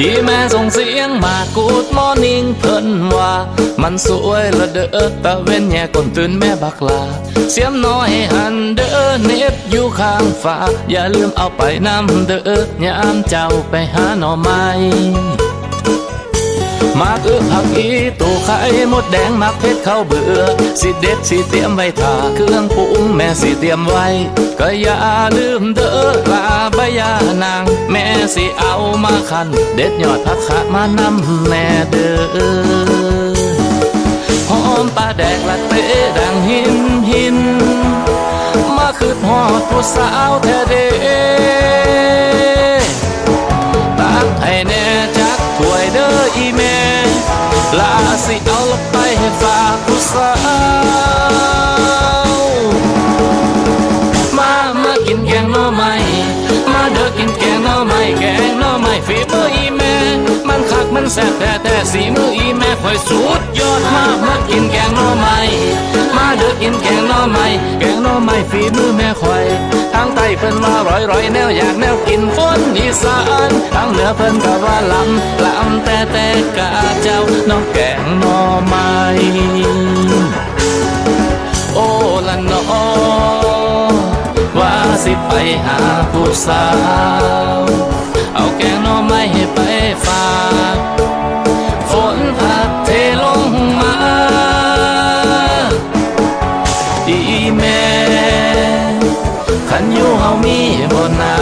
อีแม่ส่งเสียงมากูดมอร์นิ่งเพิ่นว่า มันสวยละเด้อตะเว้นแย่ก่นตื่นแม่บักลา เสียมน้อยหันเด้อเน็บอยู่ข้างฟ้า อย่าลืมเอาไปนำเด้อยามเจ้าไปหาหน่อไม้มาคือผักอีตูไข่มดแดงมักเพชรเข้าเบื่อ สิเด็ดสิเตรียมไว้ทาเครื่องปรุงแม่สิเตรียมไว้ ก็อย่าลืมเด้อลาใบยา สิเอามาคัน เด็ดยอดผักขะมานำแม่เด้อหอมปลาแดกละเตะดังหินหิน มาคือหอดผู้สาวแท้เด้ตักให้แน่จักถ้วยเด้ออีแม่ลาสิเอาลงไปให้ฝากผู้สาว แซ่บแต่แต่สีมืออีแม่คอยสุดยอดมากมากินแกงหน่อไม้มาเด้อกินแกงหน่อไม้แกงหน่อไม้ฝีมือแม่คอยทางใต้เพิ่นว่าร้อยร้อยแนวอยากแนวกินคนอีสานทางเหนือเพิ่นก็ว่าลำลำแต่แต่กะเจ้าน้องแกงหน่อไม้โอ้ละนอว่าสิไปหาผู้สาว ขันอยู่เฮามีบ่นา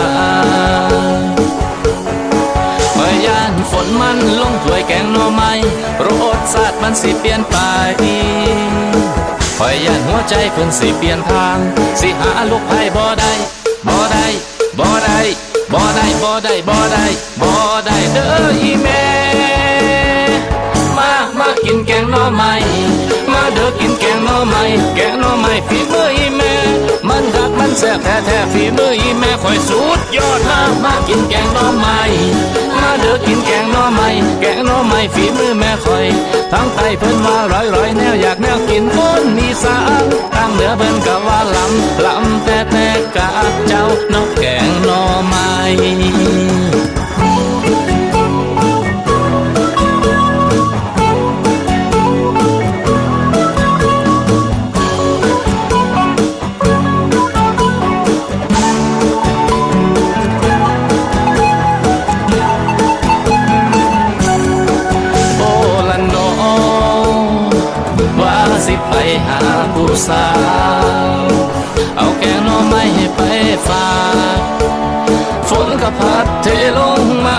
เมื่อยานฝนมันลงถ้วยแกงหน่อไม้รสชาติมันสิเปลี่ยนไปคอยยันหัวใจเพิ่นสิเปลี่ยนทาง สิหาลูกไผ่บ่ได้บ่ได้บ่ได้บ่ได้บ่ได้บ่ได้บ่ได้เด้ออีแม่มามากินแกงหน่อไม้มาเด้อกินแกงหน่อไม้แกงหน่อไม้ฝีมืออีแมันแซ่บแท้แท้ฝีมืออีแม่คอยสุดยอดมามากินแกงน้อไม้มาเด้อกินแกงน้อไม้แกงน้อไม้ฝีมือแม่คอย ทั้งไตเพิ่นว่าร้อยร้อยแนวอยากแนวกินคนมีสาตั้งเหนือเพิ่นกะว่าลำลำแต่แต่กะเจ้าน้องแกงน้อไม้ สาว เอาแกงน่อไม้ให้ไปฝากฝนก็พัดเทลงมา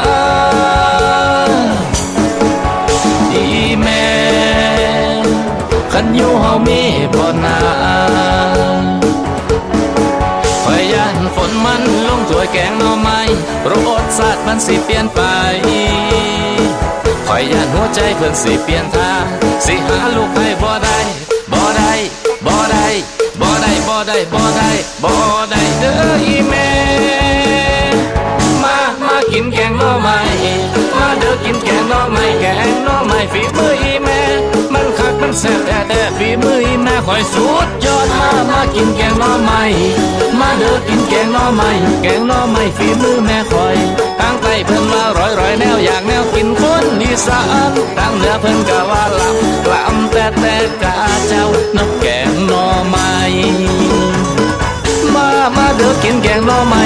อีแม่ขันอยู่เฮามีบ่นาคอยานฝนมันลงถ้วยแกงน่อไม้รสชาติมันสิเปลี่ยนไปคอยย่านหัวใจเพิ่นสิเปลี่ยนทางสิหาลูกให้บ่ได้บ่ได้ บ่ได้บ่ได้บ่ได้บ่ได้บ่ได้เด้ออีแม่มามากินแกงหน่อไม้มาเด้อกินแกงหน่อไม้แกงหน่อไม้ฝีมืออีแม่มันคักมันแซ่บแต่แต่ฝีมืออีแม่คอยสุดยอดมามากินแกงหน่อไม้มาเด้อกินแกงหน่อไม้แกงหน่อไม้ฝีมือแม่คอยทางใต้เพิ่นว่าร้อยร้อยแนวอยากแนวกินคนอีสานทางเหนือเพิ่นก็ว่าลำลำแต่แต่กะเจ้าน้ำแกง เด้อกินแกงหน่อไม้